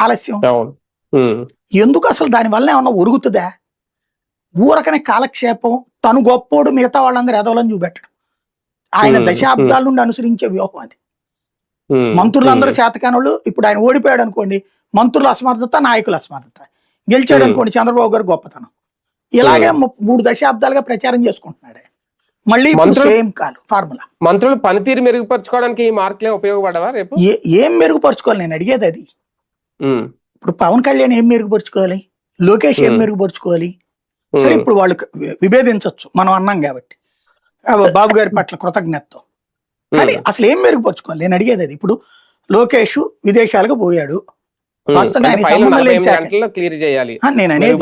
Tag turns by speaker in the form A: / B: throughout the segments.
A: ఆలస్యం. ఎందుకు అసలు దాని వల్ల ఏమన్నా ఒరుగుతుందా? ఊరకనే కాలక్షేపం తను గొప్పోడు మిగతా వాళ్ళందరూ ఎదవలని చూపెట్టడం. ఆయన దశాబ్దాల నుండి అనుసరించే వ్యూహం అది. మంత్రులందరూ శాతకానులు ఇప్పుడు ఆయన ఓడిపోయాడు అనుకోండి మంత్రుల అసమర్థత నాయకుల అసమర్థత. గెలిచాడు. అనుకోండి చంద్రబాబు గారు గొప్పతనం. ఇలాగే మూడు దశాబ్దాలుగా ప్రచారం చేసుకుంటున్నాడు. మళ్ళీ సేమ్ కాదు ఫార్ములా.
B: మంత్రులు పనితీరు మెరుగుపరచుకోవడానికి ఈ మార్కులే ఉపయోగపడవా రేపు?
A: ఏ మెరుగుపరుచుకోవాలి? నేను అడిగేది అది. ఇప్పుడు పవన్ కళ్యాణ్ ఏం మెరుగుపరుచుకోవాలి? లోకేష్ ఏం. మెరుగుపరుచుకోవాలి? సరే ఇప్పుడు వాళ్ళు విభేదించవచ్చు మనం అన్నాం కాబట్టి. బాబు గారి పట్ల కృతజ్ఞతతో కానీ అసలు ఏం మెరుగుపరుచుకోవాలి? నేను అడిగేది అది. ఇప్పుడు లోకేష్ విదేశాలకు పోయాడు. నేను అనేది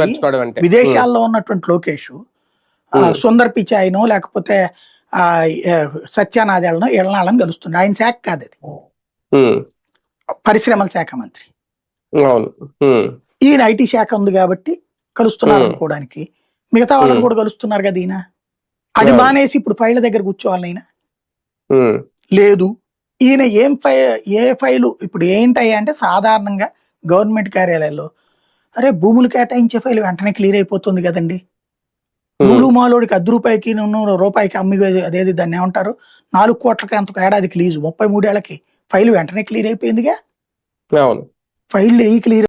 A: విదేశాల్లో ఉన్నటువంటి లోకేష్. సుందర్ పిచాయినో లేకపోతే ఆ, ఏ, సత్యానాదేళ్ళనో ఎళ్ళనాళ్ళని కలుస్తుండే ఆయన శాఖ కాదు అది. పరిశ్రమల శాఖ మంత్రి.
B: అవును.
A: ఈయన ఐటీ శాఖ ఉంది కాబట్టి కలుస్తున్నారు. అనుకోవడానికి. మిగతా వాళ్ళని. కూడా కలుస్తున్నారు కదా ఈయన? అది. మానేసి ఇప్పుడు ఫైళ్ళ దగ్గర కూర్చోవాలి ఈయన? లేదు. ఈయన ఏం ఫై ఏ ఫైలు ఇప్పుడు ఏంటయ్యా అంటే సాధారణంగా గవర్నమెంట్ కార్యాలయాల్లో అరే భూములు కేటాయించే ఫైల్ వెంటనే క్లియర్ అయిపోతుంది కదండి. మూడు మాలోడికి అర్ధ రూపాయికి రూపాయికి అమ్మి అదేది దాన్ని ఏమంటారు? నాలుగు కోట్లకి అంత ఏడాది క్లీజు ముప్పై మూడేళ్ళకి ఫైల్ వెంటనే క్లియర్ అయిపోయిందిగా?
B: అవును.
A: ఫైల్ ఏ క్లియర్